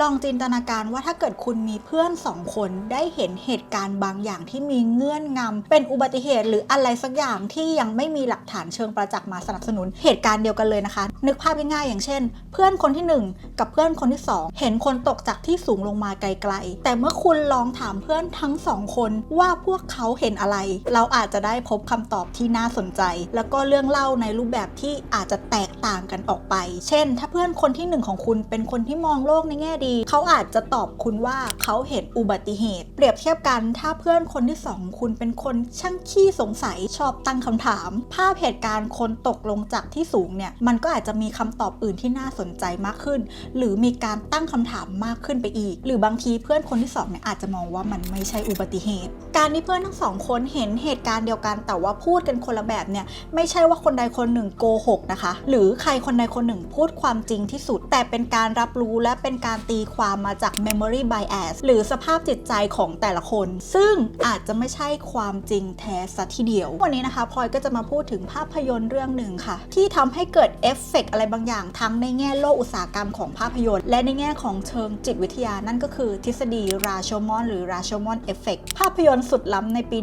ลองจินตนาการว่าถ้าเกิดคุณมีเพื่อนสองคนได้เห็นเหตุการณ์บางอย่างที่มีเงื่อนงำเป็นอุบัติเหตุหรืออะไรสักอย่างที่ยังไม่มีหลักฐานเชิงประจักษ์มาสนับสนุนเหตุการณ์เดียวกันเลยนะคะ นึกภาพง่ายๆอย่างเช่น เพื่อนคนที่หนึ่งกับเพื่อนคนที่สองเห็นคนตกจากที่สูงลงมาไกลๆ แต่เมื่อคุณลองถามเพื่อนทั้งสองคนว่าพวกเขาเห็นอะไร เราอาจจะได้พบคำตอบที่น่าสนใจ แล้วก็เรื่องเล่าในรูปแบบที่อาจจะแตกต่างกันออกไป เช่น ถ้าเพื่อนคนที่หนึ่งของคุณเป็นคนที่มองโลกในแง่ดี เขาอาจจะตอบคุณว่าเขาเห็นอุบัติเหตุ เปรียบเทียบกันถ้าเพื่อนคนที่สองของคุณเป็นคนช่างขี้สงสัยชอบตั้งคำถาม ภาพเหตุการณ์คนตกลงจากที่สูงเนี่ยมันก็อาจจะมีคำตอบอื่นที่น่าสนใจมากขึ้น หรือมีการตั้งคำถามมากขึ้นไปอีก หรือบางทีเพื่อนคนที่สองเนี่ยอาจจะมองว่ามันไม่ใช่อุบัติเหตุ การที่เพื่อนทั้งสองคนเห็นเหตุการณ์เดียวกัน แต่ว่าพูดกันคนละแบบเนี่ยไม่ใช่ว่าคนใดคนหนึ่งโกหกนะคะ หรือใครคนใดคนหนึ่งพูดความจริงที่สุด แต่เป็นการรับรู้และเป็นการตีความมาจาก memory bias หรือสภาพจิตใจของแต่ละคน ซึ่งอาจจะไม่ใช่ความจริงแท้สัทีเดียว วันนี้นะคะพลอยก็จะมาพูดถึงภาพยนตร์เรื่องหนึ่งค่ะ ที่ทำให้เกิดเอฟเฟกต์อะไรบางอย่าง ทั้งในแง่โลกอุตสาหกรรมของภาพยนตร์ และในแง่ของเชิงจิตวิทยานั่นก็คือทฤษฎีราโชมอนหรือราโชมอนเอฟเฟกต์ภาพยนตร์สุดล้ำในปี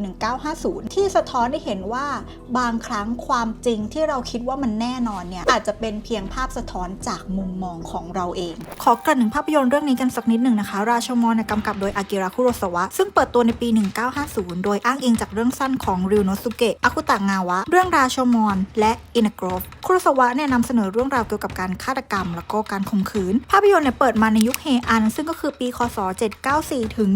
1950 ที่สะท้อนให้เห็นว่าบางครั้งความจริงที่เราคิดว่ามันแน่นอนเนี่ยอาจจะเป็นเพียงภาพสะท้อนจากมุมมองของเราเอง ขอกระหนึ่งภาพยนตร์เรื่องนี้กันสักนิดหนึ่งนะคะ ราชมอนกำกับโดยอากิระคุโรซาวะ ซึ่งเปิดตัวในปี 1950 โดยอ้างอิงจากเรื่องสั้นของริวโนสุเกะอากุตะงาวะ เรื่องราชมอนและอินกรฟคุโรซาวะเนี่ยนำเสนอเรื่องราวเกี่ยวกับการฆาตกรรม แล้วก็การข่มขืน ภาพยนตร์เนี่ยเปิดมาในยุคเฮอัน ซึ่งก็คือปี คศ 794 ถึง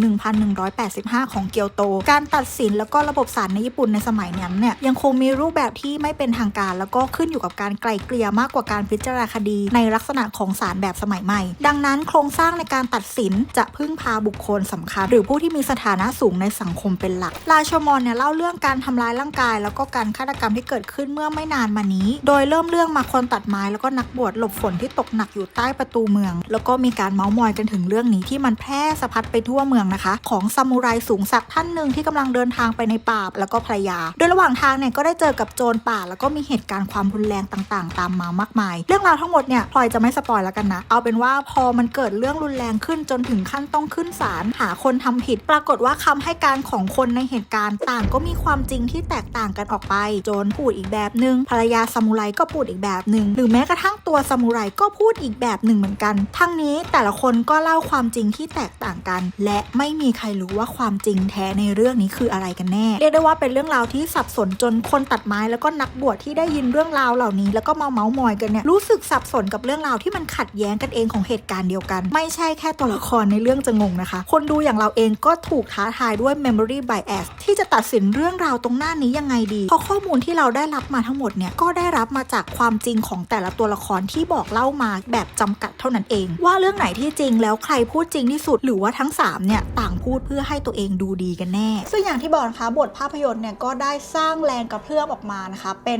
1185 ของเกียวโต การตัดสินแล้วก็ระบบศาลในญี่ปุ่นในสมัยนั้นเนี่ยยังคงมีรูปแบบที่ไม่เป็นทางการ แล้วก็ขึ้นอยู่กับการไกล่เกลี่ยมากกว่าการพิจารณาคดี ในลักษณะของศาลแบบสมัยใหม่ ดังนั้นโครงสร้างในการตัดสินจะพึ่งพาบุคคลสำคัญ หรือผู้ที่มีสถานะสูงในสังคมเป็นหลัก ราชมอนเนี่ยเล่าเรื่องการทำร้ายร่างกาย แล้วก็การฆาตกรรมที่เกิดขึ้นเมื่อไม่นานมานี้ โดยเริ่มเรื่องมาคนตัดไม้แล้วก็นักบวชหลบฝนที่ตกหนักอยู่ใต้ประตูเมือง แล้วก็มีการเมาส์มอยกันถึงเรื่องนี้ที่มันแพร่สะพัดไปทั่วเมืองนะคะ ของซามูไรสูงศักดิ์ท่านหนึ่งที่กำลังเดินทางไปในป่าแล้วก็ภรรยา โดยระหว่างทางเนี่ยก็ได้เจอกับโจรป่า แล้วก็มีเหตุการณ์ความรุนแรงต่างๆ ตามมามากมาย เรื่องราวทั้งหมดเนี่ยพลอยจะไม่สปอยแล้วกันนะ เอาเป็นว่าพอมันเกิดเรื่องรุนแรงขึ้นจนถึงขั้นต้องขึ้นศาลหาคนทำผิด ปรากฏว่าคำให้การของคนในเหตุการณ์ต่างก็มีความจริงที่แตกต่างกันออกไป โจรพูดอีกแบบหนึ่งภรรยาซามูไรก็พูดอีกแบบหนึ่งหรือแม้กระทั่งตัวซามูไรก็พูดอีกแบบหนึ่งเหมือนกัน ทั้งนี้แต่ละคนก็เล่าความจริงที่แตกต่างกัน และไม่มีใครรู้ว่าความจริงแท้ในเรื่องนี้คืออะไรกันแน่ เรียกได้ว่าเป็นเรื่องราวที่สับสนจนคนตัดไม้แล้วก็นักบวชที่ได้ยินเรื่องราวเหล่านี้ แล้วก็มาเมาส์มอยกันเนี่ยรู้สึกสับสนกับเรื่องราวที่มันขัดแย้งกันเองของเหตุการณ์เดียวกันไม่ใช่แค่ตัวละครในเรื่องจะงงนะคะ คนดูอย่างเราเองก็ถูกท้าทายด้วย memory bias ที่จะตัดสินเรื่องราวตรงหน้านี้ยังไงดี เพราะข้อมูลที่เราได้รับมาทั้งหมดเนี่ย ก็ได้รับมาจากความจริงของแต่ละตัวละครที่บอกเล่ามาแบบจำกัดเท่านั้นเอง ว่าเรื่องไหนที่จริงแล้วใครพูดจริงที่สุด หรือว่าทั้งสามเนี่ยต่างพูดเพื่อให้ตัวเองดูดีกันแน่ ซึ่งอย่างที่บอกนะคะบทภาพยนตร์เนี่ยก็ได้สร้างแรงกระเพื่อมออกมานะคะเป็น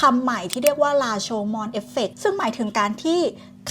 คำใหม่ที่เรียกว่าลาโชมอนเอฟเฟกซึ่งหมายถึงการที่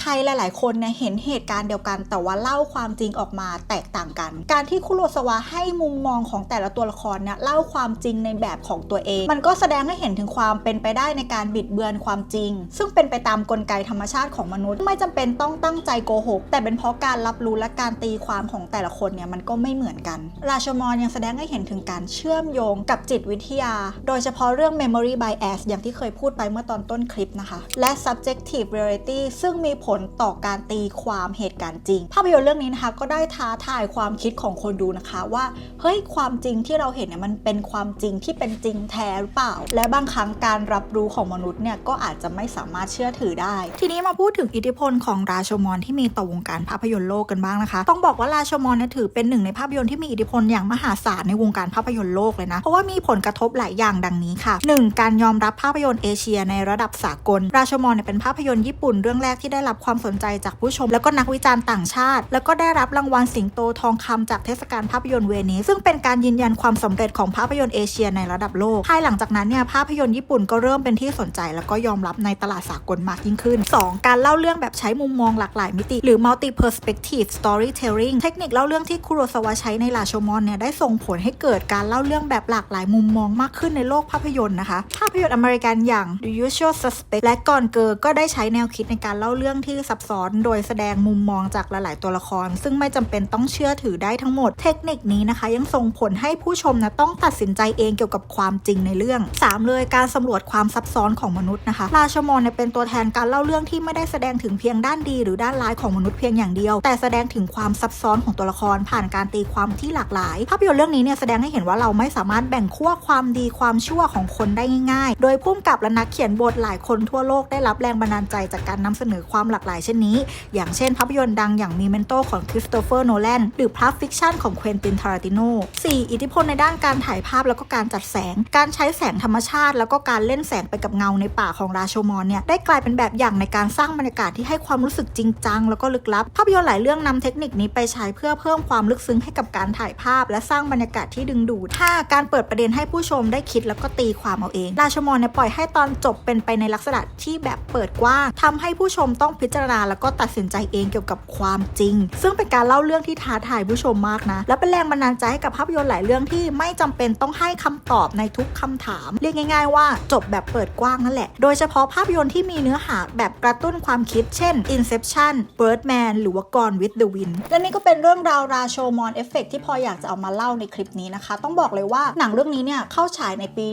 ใครหลาย ๆ คนเนี่ยเห็นเหตุการณ์เดียวกัน แต่ว่าเล่าความจริงออกมาแตกต่างกัน การที่คุโรสวะให้มุมมองของแต่ละตัวละครเนี่ยเล่าความจริงในแบบของตัวเอง มันก็แสดงให้เห็นถึงความเป็นไปได้ในการบิดเบือนความจริง ซึ่งเป็นไปตามกลไกธรรมชาติของมนุษย์ ไม่จำเป็นต้องตั้งใจโกหก แต่เป็นเพราะการรับรู้และการตีความของแต่ละคนเนี่ยมันก็ไม่เหมือนกัน ราชมอนยังแสดงให้เห็นถึงการเชื่อมโยงกับจิตวิทยา โดยเฉพาะเรื่อง memory bias อย่างที่เคยพูดไปเมื่อตอนต้นคลิปนะคะ และ subjective reality ซึ่งมีผลต่อการตีความเหตุการณ์จริง ภาพยนตร์เรื่องนี้นะคะ ก็ได้ท้าทายความคิดของคนดูนะคะ ว่าเฮ้ยความจริงที่เราเห็นเนี่ยมันเป็นความจริงที่เป็นจริงแท้หรือเปล่า และบางครั้งการรับรู้ของมนุษย์เนี่ยก็อาจจะไม่สามารถเชื่อถือได้ ทีนี้มาพูดถึงอิทธิพลของราชมอนที่มีต่อวงการภาพยนตร์โลกกันบ้างนะคะ ต้องบอกว่าราชมอนเนี่ยถือเป็นหนึ่งในภาพยนตร์ที่มีอิทธิพลอย่างมหาศาลในวงการภาพยนตร์โลกเลยนะ เพราะว่ามีผลกระทบหลายอย่างดังนี้ค่ะ 1. การยอมรับภาพยนตร์เอเชียในระดับสากล ราโชมอนเป็นภาพยนตร์ญี่ปุ่นเรื่องแรกที่ได้รับความสนใจจากผู้ชม แล้วก็นักวิจารณ์ต่างชาติ แล้วก็ได้รับรางวัลสิงโตทองคำจากเทศกาลภาพยนตร์เวนิสซึ่งเป็นการยืนยันความสำเร็จของภาพยนตร์เอเชียในระดับโลกภายหลังจากนั้นเนี่ยภาพยนตร์ญี่ปุ่นก็เริ่มเป็นที่สนใจ แล้วก็ยอมรับในตลาดสากลมากยิ่งขึ้น 2. การเล่าเรื่องแบบใช้มุมมองหลากหลายมิติ หรือ multi perspective storytelling เทคนิคเล่าเรื่องที่คุโรซาวะใช้ในลาโชมอนเนี่ยได้ส่งผลให้เกิดการเล่าเรื่องแบบหลากหลายมุมมองมากขึ้นในโลกภาพยนตร์นะคะ ภาพยนตร์อเมริกันอย่าง The Usual Suspect และก่อนเกอร์ก็ได้ใช้แนวคิดในการเล่าเรื่องที่ซับซ้อน โดยแสดงมุมมองจากหลาย ๆ ตัวละคร ซึ่งไม่จำเป็นต้องเชื่อถือได้ทั้งหมด เทคนิคนี้นะคะ ยังส่งผลให้ผู้ชมนะต้องตัดสินใจเองเกี่ยวกับความจริงในเรื่อง 3 เลยการสำรวจความซับซ้อนของมนุษย์นะคะ ราชมอนเนี่ยเป็นตัวแทนการเล่าเรื่องที่ไม่ได้แสดงถึงเพียงด้านดีหรือด้านร้ายของมนุษย์เพียงอย่างเดียว แต่แสดงถึงความซับซ้อนของตัวละคร ผ่านการตีความที่หลากหลาย ภาพยนตร์เรื่องนี้เนี่ยแสดงให้เห็นว่าเราไม่สามารถแบ่งขั้วความดีความชั่วของคนได้ง่าย ๆ โดยผู้กำับและนักเขียนบทหลายคนทั่วโลกได้รับแรงบันดาลใจจากการนำเสนอความหลากหลายเช่นนี้ อย่างเช่นภาพยนตร์ดังอย่างมีเมนโตของคริสโตเฟอร์โนแลนหรือพลัฟฟิคชันของเควินตินทาราติโน 4. อิทธิพลในด้านการถ่ายภาพแล้วก็การจัดแสง การใช้แสงธรรมชาติ แล้วก็การเล่นแสงไปกับเงาในป่าของราโชมอนเนี่ยได้กลายเป็นแบบอย่างในการสร้างบรรยากาศที่ให้ความรู้สึกจริงจังแล้วก็ลึกลับ ภาพยนตร์หลายเรื่องนำเทคนิคนี้ไปใช้เพื่อเพิ่มความลึกซึ้งให้กับการถ่ายภาพ และสร้างบรรยากาศที่ดึงดูด 5. การเปิดประเด็นให้ผู้ชมได้คิดแล้วก็ตีความเอาเอง ราโชมอนเนี่ยปล่อยให้ตอนจบเป็นไปในลักษณะที่แบบเปิดกว้างทำให้ผู้ชมต้องพิจารณาแล้วก็ตัดสินใจเองเกี่ยวกับความจริง ซึ่งเป็นการเล่าเรื่องที่ท้าทายผู้ชมมากนะ และเป็นแรงบันดาลใจให้กับภาพยนตร์หลายเรื่องที่ไม่จำเป็นต้องให้คำตอบในทุกคำถาม เรียกง่าย ๆ ว่าจบแบบเปิดกว้างนั่นแหละ โดยเฉพาะภาพยนตร์ที่มีเนื้อหาแบบกระตุ้นความคิด เช่น Inception Birdman หรือว่า Gone with the Wind และนี่ก็เป็นเรื่องราวราโชมอนเอฟเฟกที่พออยากจะเอามาเล่าในคลิปนี้นะคะ ต้องบอกเลยว่าหนังเรื่องนี้เนี่ยเข้าฉายในปี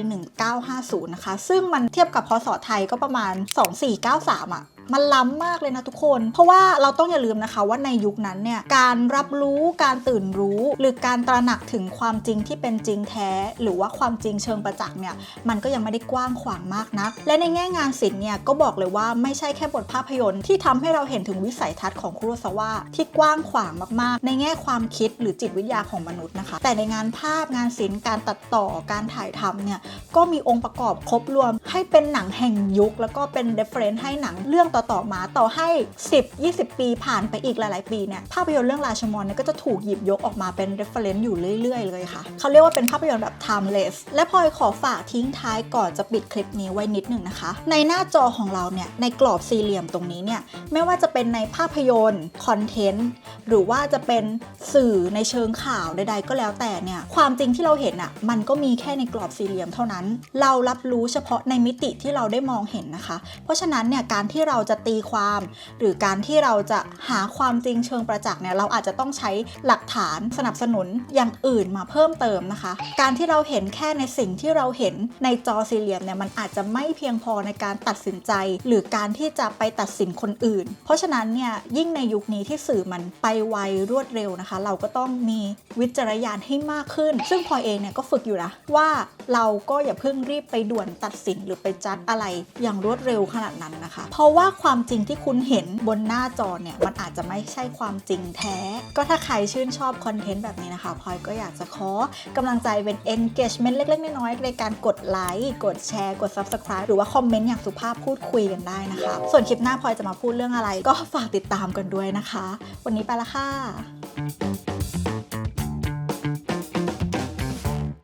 1950 นะคะ ซึ่งมันเทียบกับพศไทยก็ประมาณ 2493 อะ มันล้ำมากเลยนะทุกคน เพราะว่าเราต้องอย่าลืมนะคะว่าในยุคนั้นเนี่ยการรับรู้การตื่นรู้ หรือการตระหนักถึงความจริงที่เป็นจริงแท้ หรือว่าความจริงเชิงประจักษ์เนี่ยมันก็ยังไม่ได้กว้างขวางมากนัก และในแง่งานศิลป์เนี่ยก็บอกเลยว่าไม่ใช่แค่บทภาพยนตร์ที่ทำให้เราเห็นถึงวิสัยทัศน์ของคุโรซาวะที่กว้างขวางมากๆ ในแง่ความคิดหรือจิตวิทยาของมนุษย์นะคะ แต่ในงานภาพงานศิลป์การตัดต่อการถ่ายทำเนี่ยก็มีองค์ประกอบครบรวมให้เป็นหนังแห่งยุค แล้วก็เป็น reference ให้หนังเรื่องต่ต่อๆมาต่อให้ 10-20 ปีผ่านไปอีกหลายๆ ปีเนี่ยภาพยนตร์เรื่องราชมอนเนี่ยก็จะถูกหยิบยกออกมาเป็น reference อยู่เรื่อย ๆ เลยค่ะ เขาเรียกว่าเป็นภาพยนตร์แบบ timeless และพลอยขอฝากทิ้งท้ายก่อนจะปิดคลิปนี้ไว้นิดหนึ่งนะคะ ในหน้าจอของเราเนี่ยในกรอบสี่เหลี่ยมตรงนี้เนี่ยไม่ว่าจะเป็นในภาพยนตร์คอนเทนต์หรือว่าจะเป็นสื่อในเชิงข่าวใด ๆ ก็แล้วแต่เนี่ยความจริงที่เราเห็นอะ่ะมันก็มีแค่ในกรอบสี่เหลี่ยมเท่านั้น เรารับรู้เฉพาะในมิติที่เราได้มองเห็นนะคะ เพราะฉะนั้นเนี่ยการที่เราจะจะตีความ หรือการที่เราจะหาความจริงเชิงประจักษ์เนี่ยเราอาจจะต้องใช้หลักฐานสนับสนุนอย่างอื่นมาเพิ่มเติมนะคะ การที่เราเห็นแค่ในสิ่งที่เราเห็นในจอสี่เหลี่ยมเนี่ยมันอาจจะไม่เพียงพอในการตัดสินใจ หรือการที่จะไปตัดสินคนอื่น เพราะฉะนั้นเนี่ยยิ่งในยุคนี้ที่สื่อมันไปไวรวดเร็วนะคะ เราก็ต้องมีวิจารณญาณให้มากขึ้น ซึ่งพลอยเองเนี่ยก็ฝึกอยู่นะว่า เราก็อย่าเพิ่งรีบไปด่วนตัดสินหรือไปจัดอะไรอย่างรวดเร็วขนาดนั้นนะคะ เพราะว่าความจริงที่คุณเห็นบนหน้าจอเนี่ยมันอาจจะไม่ใช่ความจริงแท้ ก็ถ้าใครชื่นชอบคอนเทนต์แบบนี้นะคะพลอยก็อยากจะขอกำลังใจเป็น engagement เล็กๆ น้อยๆในการกดไลค์กดแชร์ กด subscribe หรือว่าคอมเมนต์อย่างสุภาพพูดคุยกันได้นะคะ ส่วนคลิปหน้าพลอยจะมาพูดเรื่องอะไร ก็ฝากติดตามกันด้วยนะคะ วันนี้ไปละค่ะ